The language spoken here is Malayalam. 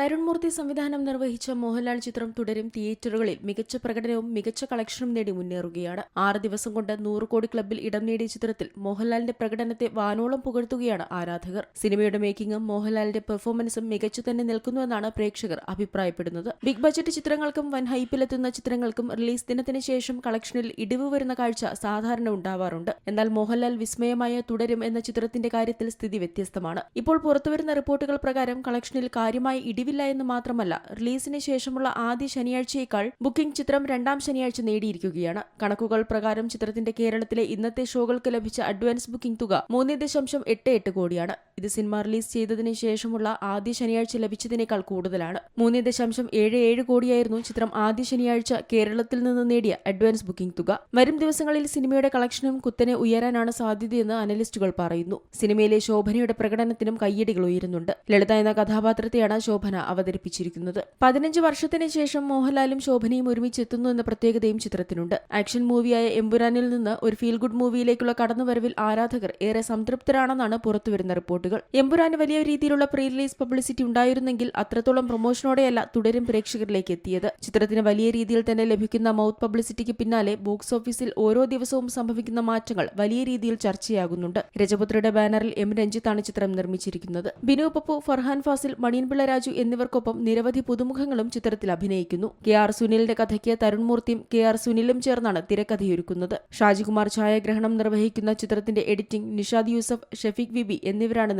തരുൺ മൂർത്തി സംവിധാനം നിർവഹിച്ച മോഹൻലാൽ ചിത്രം തുടരും. തിയേറ്ററുകളിൽ മികച്ച പ്രകടനവും മികച്ച കളക്ഷനും നേടി മുന്നേറുകയാണ്. ആറ് ദിവസം കൊണ്ട് നൂറ് കോടി ക്ലബിൽ ഇടം നേടിയ ചിത്രത്തിൽ മോഹൻലാലിന്റെ പ്രകടനത്തെ വാനോളം പുകഴ്ത്തുകയാണ് ആരാധകർ. സിനിമയുടെ മേക്കിംഗും മോഹൻലാലിന്റെ പെർഫോമൻസും മികച്ചു തന്നെ നിൽക്കുന്നുവെന്നാണ് പ്രേക്ഷകർ അഭിപ്രായപ്പെടുന്നത്. ബിഗ് ബജറ്റ് ചിത്രങ്ങൾക്കും വൻ ഹൈപ്പിലെത്തുന്ന ചിത്രങ്ങൾക്കും റിലീസ് ദിനത്തിന് ശേഷം കളക്ഷനിൽ ഇടിവ് വരുന്ന കാഴ്ച സാധാരണ ഉണ്ടാവാറുണ്ട്. എന്നാൽ മോഹൻലാൽ വിസ്മയമായ തുടരും എന്ന ചിത്രത്തിന്റെ കാര്യത്തിൽ സ്ഥിതി വ്യത്യസ്തമാണ്. ഇപ്പോൾ പുറത്തുവരുന്ന റിപ്പോർട്ടുകൾ പ്രകാരം കളക്ഷനിൽ കാര്യമായ ഇടിവില്ല എന്ന് മാത്രമല്ല റിലീസിന് ശേഷമുള്ള ആദ്യ ശനിയാഴ്ചയേക്കാൾ ബുക്കിംഗ് ചിത്രം രണ്ടാം ശനിയാഴ്ച നേടിയിരിക്കുകയാണ്. കണക്കുകൾ പ്രകാരം ചിത്രത്തിന്റെ കേരളത്തിലെ ഇന്നത്തെ ഷോകൾക്ക് ലഭിച്ച അഡ്വാൻസ് ബുക്കിംഗ് തുക മൂന്ന് ദശാംശം എട്ട് എട്ട് കോടിയാണ്. ഇത് സിനിമ റിലീസ് ചെയ്തതിന് ശേഷമുള്ള ആദ്യ ശനിയാഴ്ച ലഭിച്ചതിനേക്കാൾ കൂടുതലാണ്. മൂന്ന് ദശാംശം ഏഴ് ഏഴ് കോടിയായിരുന്നു ചിത്രം ആദ്യ ശനിയാഴ്ച കേരളത്തിൽ നിന്ന് നേടിയ അഡ്വാൻസ് ബുക്കിംഗ് തുക. വരും ദിവസങ്ങളിൽ സിനിമയുടെ കളക്ഷനും കുത്തനെ ഉയരാനാണ് സാധ്യതയെന്ന് അനലിസ്റ്റുകൾ പറയുന്നു. സിനിമയിലെ ശോഭനയുടെ പ്രകടനത്തിനും കയ്യടികൾ ഉയരുന്നുണ്ട്. ലളിത എന്ന കഥാപാത്രത്തെയാണ് ശോഭന അവതരിപ്പിച്ചിരിക്കുന്നത്. പതിനഞ്ച് വർഷത്തിന് ശേഷം മോഹൻലാലും ശോഭനയും ഒരുമിച്ചെത്തുന്നു എന്ന പ്രത്യേകതയും ചിത്രത്തിനുണ്ട്. ആക്ഷൻ മൂവിയായ എമ്പുരാനിൽ നിന്ന് ഒരു ഫീൽ ഗുഡ് മൂവിയിലേക്കുള്ള കടന്നുവരവിൽ ആരാധകർ ഏറെ സംതൃപ്തരാണെന്നാണ് പുറത്തുവരുന്ന റിപ്പോർട്ടുകൾ. എമ്പുരാന് വലിയ രീതിയിലുള്ള പ്രീ റിലീസ് പബ്ലിസിറ്റി ഉണ്ടായിരുന്നെങ്കിൽ അത്രത്തോളം പ്രൊമോഷനോടെയല്ല തുടരും പ്രേക്ഷകരിലേക്ക് എത്തിയത്. ചിത്രത്തിന് വലിയ രീതിയിൽ തന്നെ ലഭിക്കുന്ന മൗത്ത് പബ്ലിസിറ്റിക്ക് പിന്നാലെ ബോക്സ് ഓഫീസിൽ ഓരോ ദിവസവും സംഭവിക്കുന്ന മാറ്റങ്ങൾ വലിയ രീതിയിൽ ചർച്ചയാകുന്നുണ്ട്. രജപുത്രയുടെ ബാനറിൽ എം. രഞ്ജിത്താണ് ചിത്രം നിർമ്മിച്ചിരിക്കുന്നത്. ബിനു പപ്പു ഫർഹാൻ ഫാസിൽ മണിയൻപിള്ള രാജു എന്നിവർക്കൊപ്പം നിരവധി പുതുമുഖങ്ങളും ചിത്രത്തിൽ അഭിനയിക്കുന്നു. കെ ആർ സുനിലിന്റെ കഥയ്ക്ക് തരുൺ മൂർത്തിയും കെ ആർ സുനിലും ചേർന്നാണ് തിരക്കഥയൊരുക്കുന്നത്. ഷാജികുമാർ ഛായാഗ്രഹണം നിർവഹിക്കുന്ന ചിത്രത്തിന്റെ എഡിറ്റിംഗ് നിഷാദ് യൂസഫ് ഷഫീഖ് ബിബി എന്നിവരാണ്